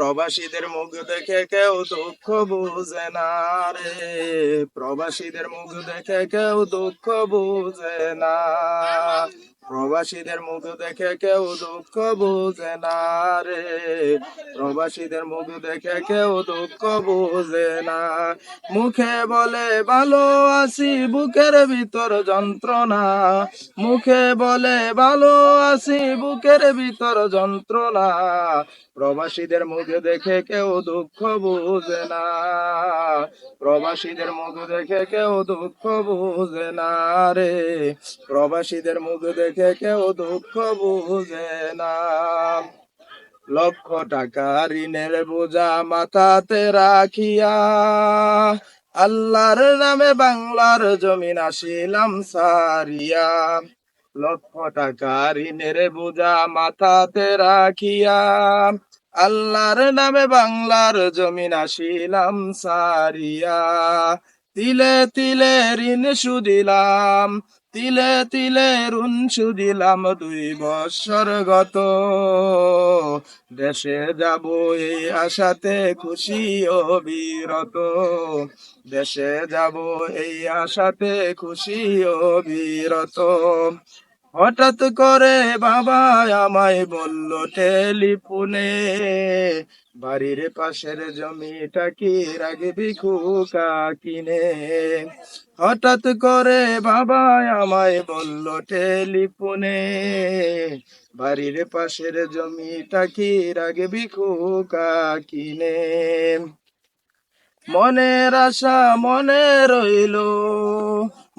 প্রবাসীদের মুখ দেখে কেউ দুঃখ বুঝে না রে। প্রবাসীদের মুখ দেখে কেউ দুঃখ বুঝে না। প্রবাসীদের মুখ দেখে কেউ দুঃখ বুঝে না রে। প্রবাসীদের মুখ দেখে কেউ দুঃখ বুঝে না। মুখে বলে, ভালো আছি। বুকের ভিতর যন্ত্রণা। মুখে বলে, ভালো আছি। বুকের ভিতর যন্ত্রণা। প্রবাসীদের মুখ দেখে কেউ দুঃখ বুঝে না। প্রবাসীদের মুখ দেখে কেউ দুঃখ বুঝে না রে। প্রবাসীদের মুখ দেখে কেউ দুঃখ বুঝে না। লক্ষ টাকা ঋণের বোঝা মাথাতে রাখিয়া আল্লাহর নামে বাংলার জমিন আসিলাম সারিয়া। লক্ষ টাকা ঋণের বোঝা মাথাতে রাখিয়া আল্লাহর নামে বাংলার জমিন আসিলাম সারিয়া। তিলে তিলে ঋণ সুদিলাম, তিলে তিলে ঋণ সুদিলাম দুই বছর গত। দেশে যাব এই আশাতে খুশি ও বিরত। দেশে যাব এই আশাতে খুশি ও বিরত। হঠাৎ করে বাবা আমায় বলল, টেলিফোনে বাড়ির পাশের জমিটা কি রাখবি খুকা কিনে? হঠাৎ করে বাবা আমায় বলল, টেলিফোনে বাড়ির পাশের জমিটা কি রাখবি খুকা কিনে? মনের আশা মনে রইল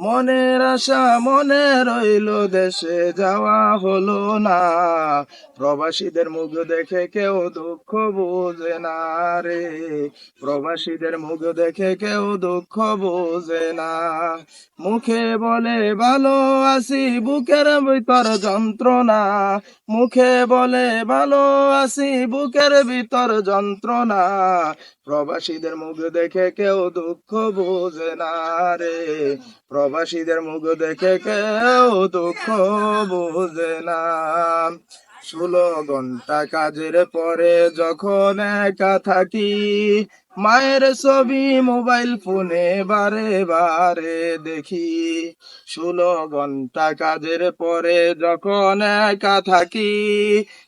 মনের আশা মনে রইল, দেশে যাওয়া হলো না। প্রবাসীদের মুখ দেখে কেউ দুঃখ বোঝে না রে। প্রবাসীদের মুখ দেখে কেউ দুঃখ বোঝে না। মুখে বলে, ভালো আছি। বুকের ভিতর যন্ত্রণা। মুখে বলে, ভালো আছি। বুকের ভিতর যন্ত্রণা। প্রবাসীদের মুখ দেখে কেউ দুঃখ বোঝে না রে। প্রবাসীদের মুখ দেখে কেউ দুঃখ বোঝে না। ষোলো ঘণ্টা কাজের পরে যখন একা থাকি, মায়ের ছবি মোবাইল ফোনে বারে বারে দেখি। ষোলো ঘণ্টা কাজের পরে যখন একা থাকি,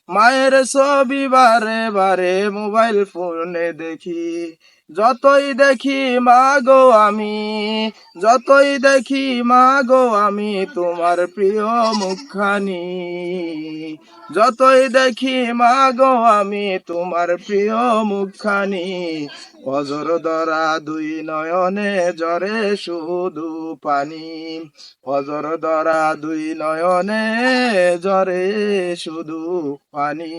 মায়ের ছবি বারে বারে মোবাইল ফোনে দেখি। যতই দেখি মাগো আমি, যতই দেখি মাগো আমি তোমার প্রিয় মুখখানি। যতই দেখি মাগো আমি তোমার প্রিয় মুখখানি, অজর দরা দুই নয়নে জরে শুধু পানি। অজর দরা দুই নয়নে জরে শুধু পানি।